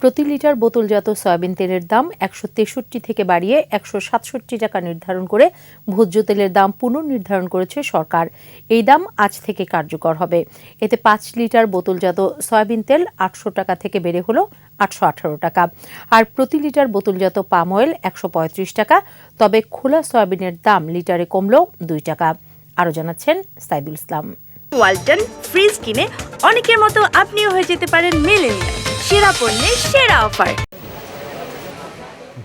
প্রতি লিটার বোতলজাত সয়াবিন তেলের দাম একশো তেষট্টি থেকে বাড়িয়ে একশো সাতষট্টি টাকা নির্ধারণ করে ভোজ্য তেলের দাম পুনর্নির্ধারণ করেছে সরকার। এই দাম আজ থেকে কার্যকর হবে। এতে পাঁচ লিটার বোতলজাত সয়াবিন তেল আটশো টাকা থেকে বেড়ে হলো আটশো আঠারো টাকা। আর প্রতি লিটার বোতলজাত পাম অয়েল একশো পঁয়ত্রিশ টাকা, তবে খোলা সয়াবিনের দাম লিটারে কমল দুই টাকা। আরও জানাচ্ছেন সাইদুল ইসলাম। ওয়ালটন ফ্রিজ কিনে অনেকের মতো আপনিও হয়ে যেতে পারেন মেলেনিয়া সেরা পণ্যের সেরা অফার।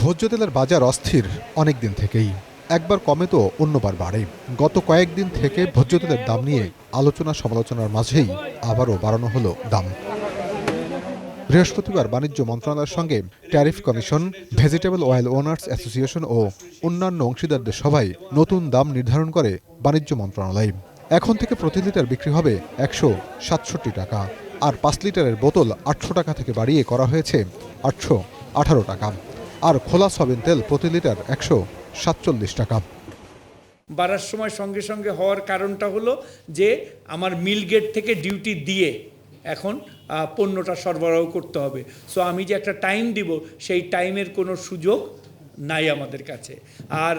ভোজ্য তেলের বাজার অস্থির অনেক দিন থেকেই। একবার কমে তো অন্যবার বাড়ে। গত কয়েকদিন থেকে ভোজ্য তেলের দাম নিয়ে আলোচনা সমালোচনার মাঝেই আবারও বাড়ানো হলো দাম। বৃহস্পতিবার বাণিজ্য মন্ত্রণালয়ের সঙ্গে tariff commission, vegetable oil owners association ও অন্যান্য অংশীদারদের সভায় নতুন দাম নির্ধারণ করে বাণিজ্য মন্ত্রণালয়। এখন থেকে প্রতি লিটার বিক্রি হবে একশো সাতষট্টি টাকা। আর পাঁচ লিটারের বোতল আটশো টাকা থেকে বাড়িয়ে করা হয়েছে আটশো আঠারো টাকা। আর খোলা সয়াবিন তেল প্রতি লিটার একশো সাতচল্লিশ টাকা। বাড়ার সময় সঙ্গে সঙ্গে হওয়ার কারণটা হলো যে আমার মিল গেট থেকে ডিউটি দিয়ে এখন পণ্যটা সরবরাহ করতে হবে। সো আমি যে একটা টাইম দিব, সেই টাইমের কোনো সুযোগ নাই আমাদের কাছে। আর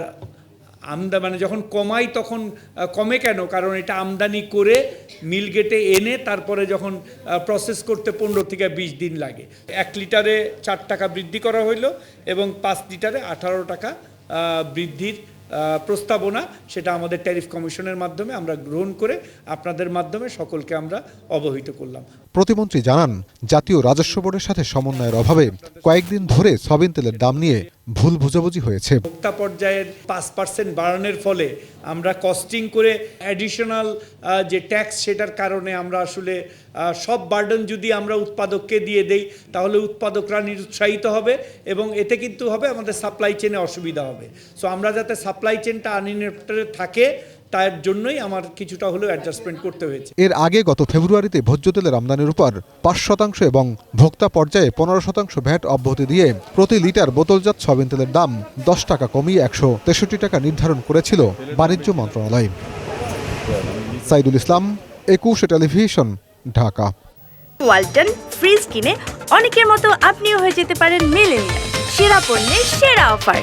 আমদা মানে যখন কমাই তখন কমে কেন? কারণ এটা আমদানি করে মিল গেটে এনে তারপরে যখন প্রসেস করতে পনেরো থেকে বিশ দিন লাগে। এক লিটারে চার টাকা বৃদ্ধি করা হইল এবং পাঁচ লিটারে আঠারো টাকা বৃদ্ধির প্রস্তাবনা সেটা আমাদের ট্যারিফ কমিশনের মাধ্যমে আমরা গ্রহণ করে আপনাদের মাধ্যমে সকলকে আমরা অবহিত করলাম। প্রতিমন্ত্রী জানান, জাতীয় রাজস্ব বোর্ডের সাথে সমন্বয়ের অভাবে কয়েকদিন ধরে সয়াবিন তেলের দাম নিয়ে ভুল বুঝাবুঝি হয়েছে। ভোক্তা পর্যায়ের পাঁচ পার্সেন্ট বাড়ানোর ফলে আমরা কস্টিং করে অ্যাডিশনাল যে ট্যাক্স সেটার কারণে আমরা আসলে সব বার্ডন যদি আমরা উৎপাদককে দিয়ে দেই, তাহলে উৎপাদকরা নিরুৎসাহিত হবে এবং এতে কিন্তু হবে আমাদের সাপ্লাই চেনে অসুবিধা হবে। সো আমরা যাতে সাপ্লাই চেনটা আনইনটারেড থাকে তার জন্যই আমার কিছুটা হলেও অ্যাডজাস্টমেন্ট করতে হয়েছে। এর আগে গত ফেব্রুয়ারিতে ভোজ্য তেলের আমদানির উপর পাঁচ শতাংশ এবং ভোক্তা পর্যায়ে পনেরো শতাংশ ভ্যাট অব্যাহতি দিয়ে প্রতি লিটার বোতলজাত সয়াবিন তেলের দাম দশ টাকা কমিয়ে একশো তেষট্টি টাকা নির্ধারণ করেছিল বাণিজ্য মন্ত্রণালয়। সাইদুল ইসলাম একুশে টেলিভিশন ঢাকা। ওয়ালটন ফ্রিজ কিনে অনেকের মতো আপনিও হয়ে যেতে পারেন মেলেনিয়া সেরা পণ্যের সেরা অফার।